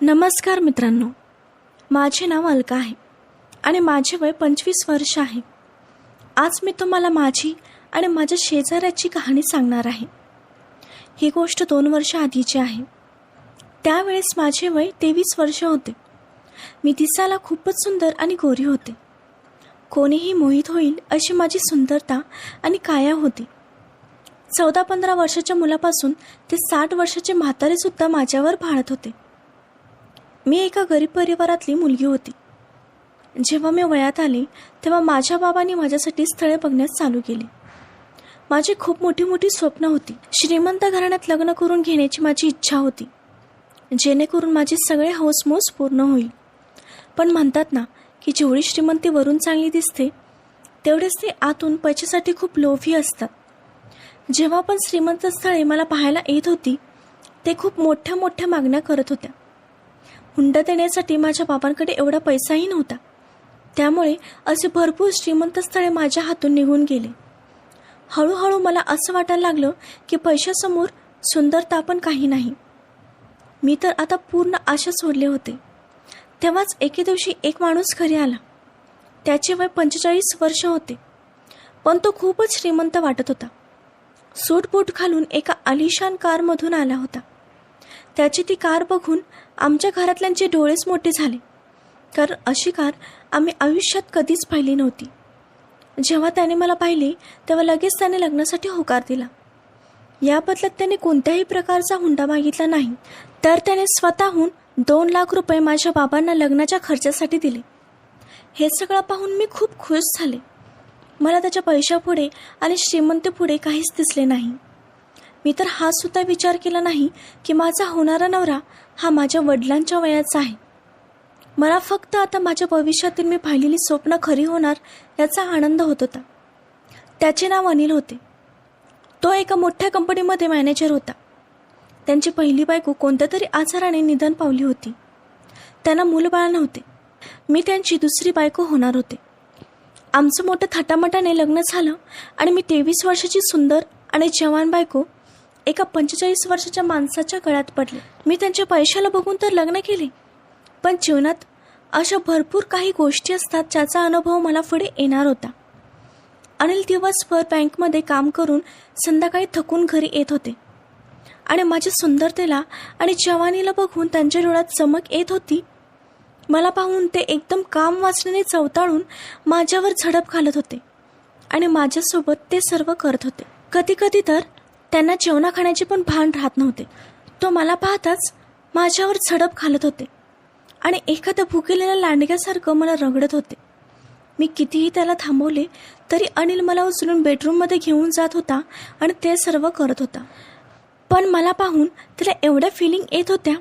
नमस्कार मित्रांनो. माझे नाव अलका आहे आणि माझे वय पंचवीस वर्ष आहे. आज मी तुम्हाला माझी आणि माझ्या शेजाऱ्याची कहाणी सांगणार आहे. ही गोष्ट दोन वर्ष आधीची आहे. त्यावेळेस माझे वय तेवीस वर्ष होते. मी दिसायला खूपच सुंदर आणि गोरी होते. कोणीही मोहित होईल अशी माझी सुंदरता आणि काया होती. चौदा पंधरा वर्षाच्या मुलापासून ते साठ वर्षाचे म्हातारेसुद्धा माझ्यावर भाळत होते. मी एका गरीब परिवारातली मुलगी होती. जेव्हा मी वयात आले तेव्हा माझ्या बाबांनी माझ्यासाठी स्थळे बघण्यास चालू केली. माझी खूप मोठी मोठी स्वप्न होती. श्रीमंत घराण्यात लग्न करून घेण्याची माझी इच्छा होती जेणेकरून माझे सगळे हौसमौस पूर्ण होईल. पण म्हणतात ना की जेवढी श्रीमंती वरून चांगली दिसते तेवढेच ते आतून पैशासाठी खूप लोभी असतात. जेव्हा पण श्रीमंत स्थळे मला पाहायला येत होती ते खूप मोठ्या मोठ्या मागण्या करत होत्या. हुंडा देण्यासाठी माझ्या बाबांकडे एवढा पैसाही नव्हता. त्यामुळे असे भरपूर श्रीमंत स्थळे माझ्या हातून निघून गेले. हळूहळू मला असं वाटायला लागलं की पैशासमोर सुंदरता पण काही नाही. मी तर आता पूर्ण आशा सोडले होते. तेव्हाच एके दिवशी एक माणूस घरी आला. त्याचे वय पंचेचाळीस वर्ष होते. पण तो खूपच श्रीमंत वाटत होता. सूट बूट घालून एका आलिशान कारमधून आला होता. त्याची ती कार बघून आमच्या घरातल्यांचे डोळेच मोठे झाले. कारण अशी कार आम्ही आयुष्यात कधीच पाहिली नव्हती. जेव्हा त्याने मला पाहिले तेव्हा लगेच त्याने लग्नासाठी होकार दिला. या बदल्यात त्याने कोणत्याही प्रकारचा हुंडा मागितला नाही. तर त्याने स्वतःहून दोन लाख रुपये माझ्या बाबांना लग्नाच्या खर्चासाठी दिले. हे सगळं पाहून मी खूप खुश झाले. मला त्याच्या पैशापुढे आणि श्रीमंतीपुढे काहीच दिसले नाही. मी तर हा सुद्धा विचार केला नाही की माझा होणारा नवरा हा माझ्या वडिलांच्या वयाचा आहे. मला फक्त आता माझ्या भविष्यातील मी पाहिलेली स्वप्न खरी होणार याचा आनंद होत होता. त्याचे नाव अनिल होते. तो एका मोठ्या कंपनीमध्ये मॅनेजर होता. त्यांची पहिली बायको कोणत्या तरी आजाराने निधन पावली होती. त्यांना मूलबाळ नव्हते. मी त्यांची दुसरी बायको होणार होते. आमचं मोठं थाटामाटाने लग्न झालं आणि मी तेवीस वर्षाची सुंदर आणि जवान बायको एका पंचेचाळीस वर्षाच्या माणसाच्या गळ्यात पडले. मी त्यांच्या पैशाला बघून तर लग्न केले. पण जीवनात अशा भरपूर काही गोष्टी असतात ज्याचा अनुभव मला पुढे येणार होता. अनिल दिवसभर बँकमध्ये काम करून संध्याकाळी थकून घरी येत होते. आणि माझ्या सुंदरतेला आणि जवानीला बघून त्यांच्या डोळ्यात चमक येत होती. मला पाहून ते एकदम काम वाचण्याने चवताळून माझ्यावर झडप घालत होते. आणि माझ्यासोबत ते सर्व करत होते. कधी कधी तर त्यांना जेवणा खाण्याचे पण भान राहत नव्हते. तो मला पाहताच माझ्यावर झडप घालत होते. आणि एखाद्या भुकेलेल्या लांडग्यासारखं मला रगडत होते. मी कितीही त्याला थांबवले तरी अनिल मला उचलून बेडरूममध्ये घेऊन जात होता आणि ते सर्व करत होता. पण मला पाहून त्याला एवढ्या फिलिंग येत होत्या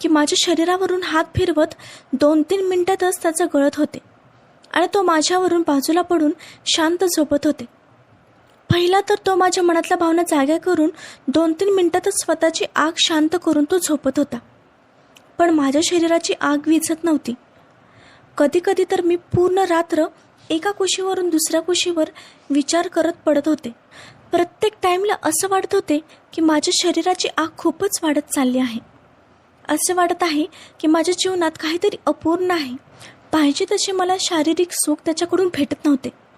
की माझ्या शरीरावरून हात फिरवत दोन तीन मिनिटातच त्याचं गळत होते. आणि तो माझ्यावरून बाजूला पडून शांत झोपत होते. पहिला तर तो माझ्या मनातल्या भावना जाग्या करून दोन तीन मिनिटातच स्वतःची आग शांत करून तो झोपत होता. पण माझ्या शरीराची आग विझत नव्हती. कधी कधी तर मी पूर्ण रात्र एका कुशीवरून दुसऱ्या कुशीवर विचार करत पडत होते. प्रत्येक टाईमला असं वाटत होते की माझ्या शरीराची आग खूपच वाढत चालली आहे. असे वाटत आहे की माझ्या जीवनात काहीतरी अपूर्ण आहे. पाहिजे तसे मला शारीरिक सुख त्याच्याकडून भेटत नव्हते.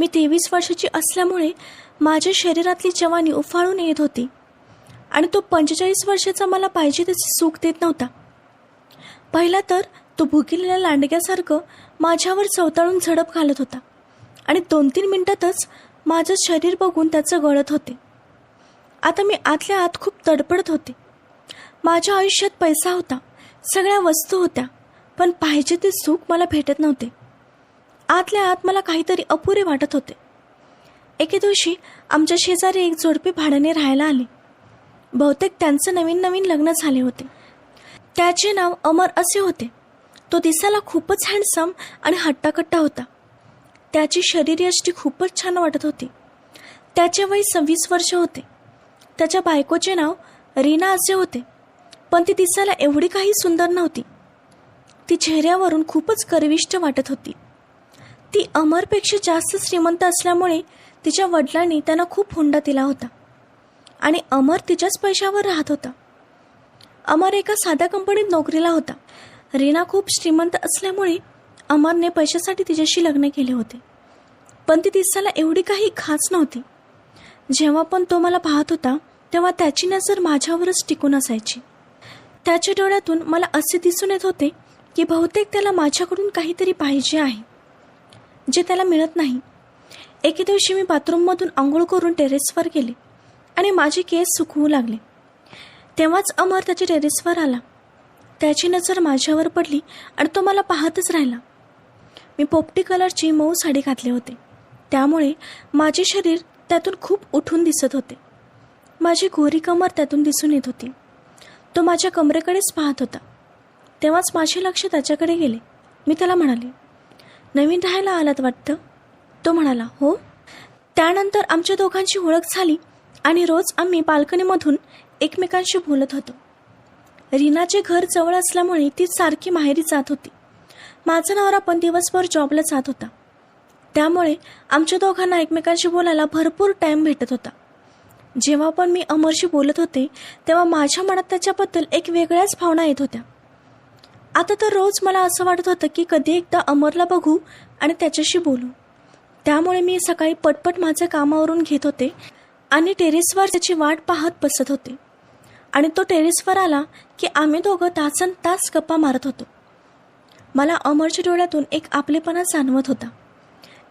मी तेवीस वर्षाची असल्यामुळे माझ्या शरीरातली जवानी उफाळून येत होती. आणि तो पंचेचाळीस वर्षाचा मला पाहिजे तसे सुख देत नव्हता. पहिला तर तो भुकेलेल्या लांडग्यासारखं माझ्यावर चवताळून झडप घालत होता. आणि दोन तीन मिनिटातच माझं शरीर बघून त्याचं गळत होते. आता मी आतल्या आत खूप तडपडत होते. माझ्या आयुष्यात पैसा होता. सगळ्या वस्तू होत्या. पण पाहिजे ते सुख मला भेटत नव्हते. आतल्या आत मला काहीतरी अपुरे वाटत होते. एके दिवशी आमच्या शेजारी एक जोडपी भाड्याने राहायला आली. बहुतेक त्यांचं नवीन नवीन लग्न झाले होते. त्याचे नाव अमर असे होते. तो दिसायला खूपच हँडसम आणि हट्टाकट्टा होता. त्याची शरीरयष्टी खूपच छान वाटत होती. त्याचे वय सव्वीस वर्ष होते. त्याच्या बायकोचे नाव रीना असे होते. पण ती दिसायला एवढी काही सुंदर नव्हती. ती चेहऱ्यावरून खूपच गर्विष्ट वाटत होती. ती अमरपेक्षा जास्त श्रीमंत असल्यामुळे तिच्या वडिलांनी त्यांना खूप हुंडा दिला होता. आणि अमर तिच्याच पैशावर राहत होता. अमर एका साध्या कंपनीत नोकरीला होता. रीना खूप श्रीमंत असल्यामुळे अमरने पैशासाठी तिच्याशी लग्न केले होते. पण ती दिसायला एवढी काही खास नव्हती. जेव्हा पण तो मला पाहत होता तेव्हा त्याची नजर माझ्यावरच टिकून असायची. त्याच्या डोळ्यातून मला असे दिसून येत होते की बहुतेक त्याला माझ्याकडून काहीतरी पाहिजे आहे. जे त्याला मिळत नाही. एके दिवशी मी बाथरूममधून आंघोळ करून टेरेसवर गेले आणि माझे केस सुकवू लागले. तेव्हाच अमर त्याच्या टेरेसवर आला. त्याची नजर माझ्यावर पडली आणि तो मला पाहतच राहिला. मी पोपटी कलरची मऊ साडी घातली होते. त्यामुळे माझे शरीर त्यातून खूप उठून दिसत होते. माझी गोरी कमर त्यातून दिसून येत होती. तो माझ्या कमरेकडेच पाहत होता. तेव्हाच माझे लक्ष त्याच्याकडे गेले. मी त्याला म्हणाले नवीन राहायला आलात वाटतं? तो म्हणाला हो. त्यानंतर आमच्या दोघांची ओळख झाली आणि रोज आम्ही बाल्कनीमधून एकमेकांशी बोलत होतो. रीनाचे घर जवळ असल्यामुळे ती सारखी माहेरी जात होती. माझा नवरा पण दिवसभर जॉबला जात होता. त्यामुळे आमच्या दोघांना एकमेकांशी बोलायला भरपूर टाईम भेटत होता. जेव्हा पण मी अमरशी बोलत होते तेव्हा माझ्या मनात त्याच्याबद्दल एक वेगळ्याच भावना येत होत्या. आता तर रोज मला असं वाटत होतं की कधी एकदा अमरला बघू आणि त्याच्याशी बोलू. त्यामुळे मी सकाळी पटपट माझ्या कामावरून घेत होते आणि टेरेसवर त्याची वाट पाहत बसत होते. आणि तो टेरेसवर आला की आम्ही दोघं तासन तास गप्पा मारत होतो. मला अमरच्या डोळ्यातून एक आपलेपणा जाणवत होता.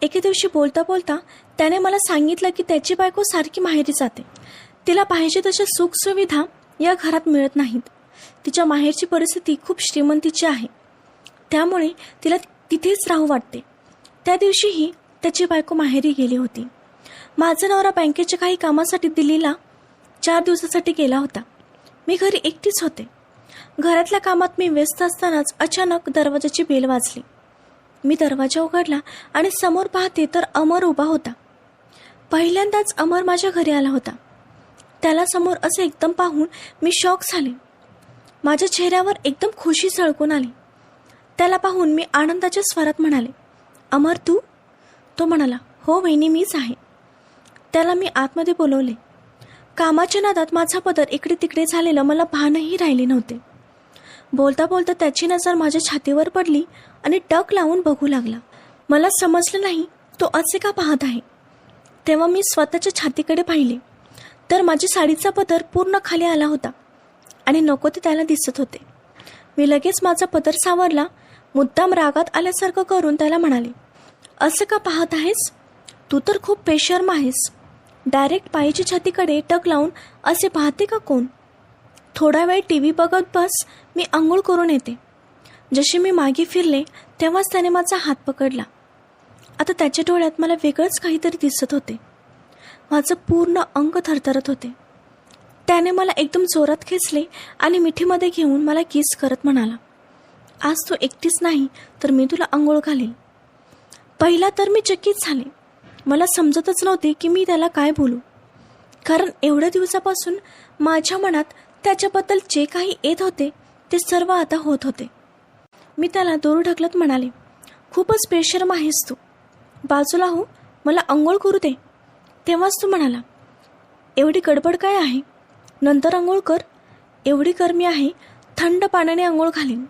एके दिवशी बोलता बोलता त्याने मला सांगितलं की त्याची बायको सारखी माहेरी जाते. तिला पाहिजे तशा सुखसुविधा या घरात मिळत नाहीत. तिच्या माहेरची परिस्थिती खूप श्रीमंतीची आहे. त्यामुळे तिला तिथेच राहू वाटते. त्या दिवशीही त्याची बायको माहेरी गेली होती. माझा नवरा बँकेच्या काही कामासाठी दिल्लीला चार दिवसासाठी गेला होता. मी घरी एकटीच होते. घरातल्या कामात मी व्यस्त असतानाच अचानक दरवाजाची बेल वाजली. मी दरवाजा उघडला आणि समोर पाहते तर अमर उभा होता. पहिल्यांदाच अमर माझ्या घरी आला होता. त्याला समोर असे एकदम पाहून मी शॉक झाले. माझ्या चेहऱ्यावर एकदम खुशी झळकून आली. त्याला पाहून मी आनंदाच्या स्वरात म्हणाले अमर तू? तो म्हणाला हो वहिनी मीच आहे. त्याला मी आतमध्ये बोलवले कामाच्या नादात माझा पदर इकडे तिकडे झालेलं मला भानही राहिले नव्हते. बोलता बोलता त्याची नजर माझ्या छातीवर पडली आणि टक लावून बघू लागला. मला समजलं नाही तो असे का पाहत आहे? तेव्हा मी स्वतःच्या छातीकडे पाहिले तर माझी साडीचा पदर पूर्ण खाली आला होता. आणि नको ते त्याला दिसत होते. मी लगेच माझा पदर सावरला मुद्दाम रागात आल्यासारखं करून त्याला म्हणाले असं का पाहत आहेस? तू तर खूप बेशर्म आहेस. डायरेक्ट पायीच्या छातीकडे टक लावून असे पाहते का कोण? थोडा वेळ टी व्ही बघत बस मी आंघोळ करून येते. जशी मी मागे फिरले तेव्हाच त्याने माझा हात पकडला. आता त्याच्या डोळ्यात मला वेगळंच काहीतरी दिसत होते. माझं पूर्ण अंग थरथरत होते. त्याने मला एकदम जोरात खेचले आणि मिठीमध्ये घेऊन मला किस करत म्हणाला आज तू एकटीच नाही तर मी तुला आंघोळ घालेन. पहिला तर मी चकित झाले. मला समजतच नव्हते की मी त्याला काय बोलू. कारण एवढ्या दिवसापासून माझ्या मनात त्याच्याबद्दल जे काही येत होते ते सर्व आता होत होते. मी त्याला दूर ढकलत म्हणाले खूपच बेशरम आहेस तू. बाजूला हो मला आंघोळ करू दे. तेव्हाच तू म्हणाला एवढी गडबड काय आहे? नंतर आंघोळ कर. एवढी गरमी आहे थंड पाण्याने आंघोळ घालीन.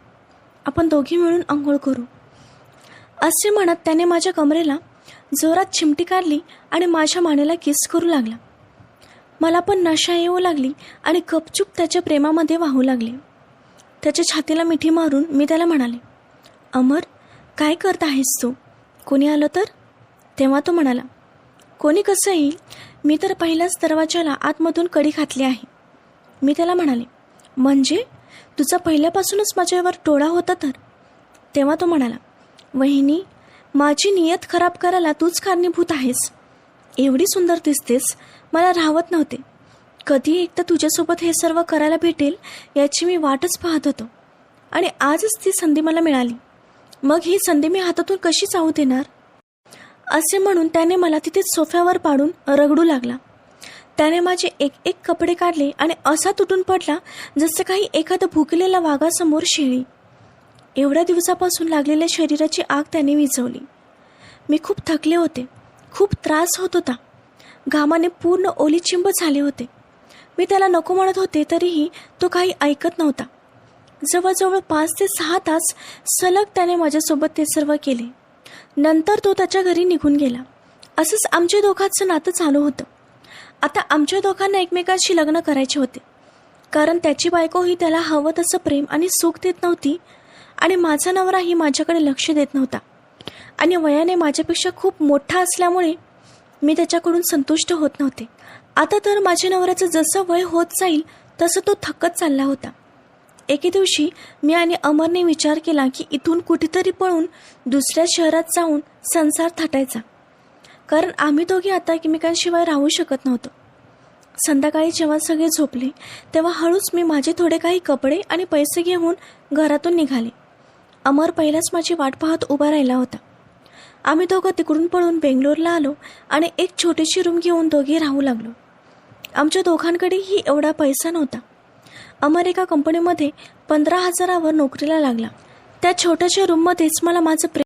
आपण दोघी मिळून आंघोळ करू. असे म्हणत त्याने माझ्या कमरेला जोरात चिमटी काढली आणि माझ्या मानेला किस करू लागला. मला पण नशा येऊ लागली आणि गपचूप त्याच्या प्रेमामध्ये वाहू लागले. त्याच्या छातीला मिठी मारून मी त्याला म्हणाले अमर काय करत आहेस तू? कोणी आलं तर? तेव्हा तो म्हणाला कोणी कसं येईल? मी तर पहिल्याच दरवाजाला आतमधून कडी घातली आहे. मी त्याला म्हणाले म्हणजे? तुझा पहिल्यापासूनच माझ्यावर टोळा होता तर? तेव्हा तो म्हणाला वहिनी माझी नियत खराब करायला तूच कारणीभूत आहेस. एवढी सुंदर दिसतेस मला राहवत नव्हते. कधी एकदा तुझ्यासोबत हे सर्व करायला भेटेल याची मी वाटच पाहत होतो. आणि आजच ती संधी मला मिळाली. मग ही संधी मी हातातून कशी जाऊ देणार? असे म्हणून त्याने मला तिथे सोफ्यावर पाडून रगडू लागला. त्याने माझे एक एक कपडे काढले आणि असा तुटून पडला जसं काही एखादं भुकलेला वाघासमोर शेळी. एवढ्या दिवसापासून लागलेल्या शरीराची आग त्याने विझवली. मी खूप थकले होते. खूप त्रास होत होता. घामाने पूर्ण ओलीचिंब झाले होते. मी त्याला नको म्हणत होते तरीही तो काही ऐकत नव्हता. जवळजवळ पाच ते सहा तास सलग त्याने माझ्यासोबत ते सर्व केले. नंतर तो त्याच्या घरी निघून गेला. असंच आमच्या दोघांचं नातं चालू होतं. आता आमच्या दोघांना एकमेकांशी लग्न करायचे होते. कारण त्याची बायकोही त्याला हवं तसं प्रेम आणि सुख देत नव्हती आणि माझा नवराही माझ्याकडे लक्ष देत नव्हता. आणि वयाने माझ्यापेक्षा खूप मोठा असल्यामुळे मी त्याच्याकडून संतुष्ट होत नव्हते. आता तर माझ्या नवऱ्याचं जसं वय होत जाईल तसं तो थकत चालला होता. एके दिवशी मी आणि अमरने विचार केला की इथून कुठेतरी पळून दुसऱ्या शहरात जाऊन संसार थाटायचा. कारण आम्ही दोघे आता एकमेकांशिवाय राहू शकत नव्हतो. संध्याकाळी जेव्हा सगळे झोपले तेव्हा हळूच मी माझे थोडे काही कपडे आणि पैसे घेऊन घरातून निघाले. अमर पहिलाच माझी वाट पाहत उभा राहिला होता. आम्ही दोघं तिकडून पळून बेंगलोरला आलो आणि एक छोटीशी रूम घेऊन दोघे राहू लागलो. आमच्या दोघांकडेही एवढा पैसा नव्हता. अमर एका कंपनीमध्ये पंधरा हजारावर नोकरीला लागला. त्या छोट्याशा रूममध्येच मला माझं प्रेम